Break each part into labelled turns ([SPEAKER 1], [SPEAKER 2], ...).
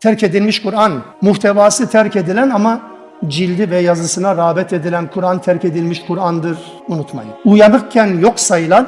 [SPEAKER 1] Terk edilmiş Kur'an, muhtevası terk edilen ama cildi ve yazısına rağbet edilen Kur'an terk edilmiş Kur'an'dır. Unutmayın. Uyanıkken yok sayılan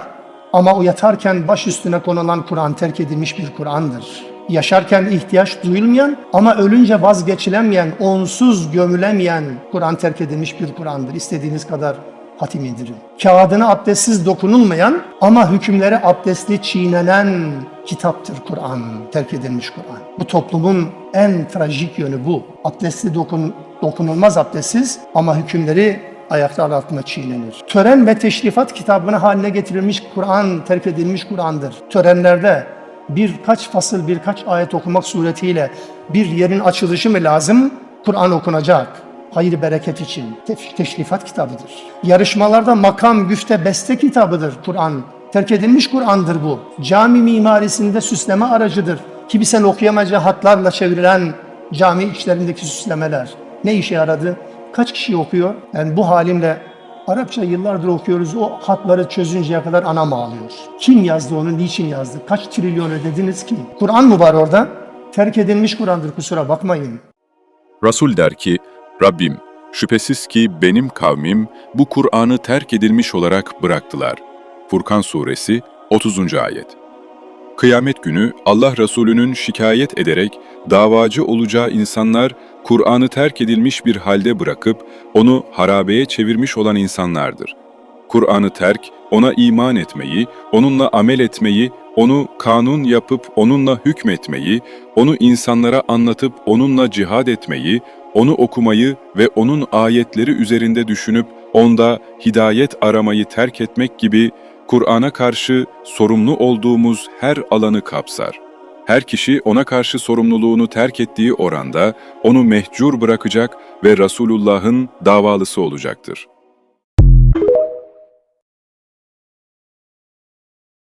[SPEAKER 1] ama uyatarken baş üstüne konulan Kur'an terk edilmiş bir Kur'an'dır. Yaşarken ihtiyaç duyulmayan ama ölünce vazgeçilemeyen, onsuz gömülemeyen Kur'an terk edilmiş bir Kur'an'dır. İstediğiniz kadar hatim indirin. Kağıdına abdestsiz dokunulmayan ama hükümleri abdestli çiğnenen kitaptır Kur'an, terk edilmiş Kur'an. Bu toplumun en trajik yönü bu. Abdestli dokun, dokunulmaz abdestsiz ama hükümleri ayaklar altında çiğnenir. Tören ve teşrifat kitabına haline getirilmiş Kur'an, terk edilmiş Kur'an'dır. Törenlerde birkaç fasıl, birkaç ayet okumak suretiyle bir yerin açılışı mı lazım? Kur'an okunacak. Hayır bereket için. Te- teşrifat kitabıdır. Yarışmalarda makam, güfte, beste kitabıdır Kur'an. Terk edilmiş Kur'an'dır bu. Cami mimarisinde süsleme aracıdır. Kimsenin okuyamayacağı hatlarla çevrilen cami içlerindeki süslemeler. Ne işe yaradı? Kaç kişi okuyor? Yani bu halimle Arapça yıllardır okuyoruz. O hatları çözünceye kadar anam ağlıyor. Kim yazdı onu, niçin yazdı? Kaç trilyon ödediniz ki? Kur'an mı var orada? Terk edilmiş Kur'an'dır kusura bakmayın.
[SPEAKER 2] Resul der ki, Rabbim, şüphesiz ki benim kavmim bu Kur'an'ı terk edilmiş olarak bıraktılar. Furkan Suresi 30. Ayet Kıyamet günü Allah Resulü'nün şikayet ederek davacı olacağı insanlar Kur'an'ı terk edilmiş bir halde bırakıp onu harabeye çevirmiş olan insanlardır. Kur'an'ı terk, ona iman etmeyi, onunla amel etmeyi, onu kanun yapıp onunla hükmetmeyi, onu insanlara anlatıp onunla cihad etmeyi, onu okumayı ve onun ayetleri üzerinde düşünüp onda hidayet aramayı terk etmek gibi Kur'an'a karşı sorumlu olduğumuz her alanı kapsar. Her kişi ona karşı sorumluluğunu terk ettiği oranda onu mehcur bırakacak ve Resulullah'ın davalısı olacaktır.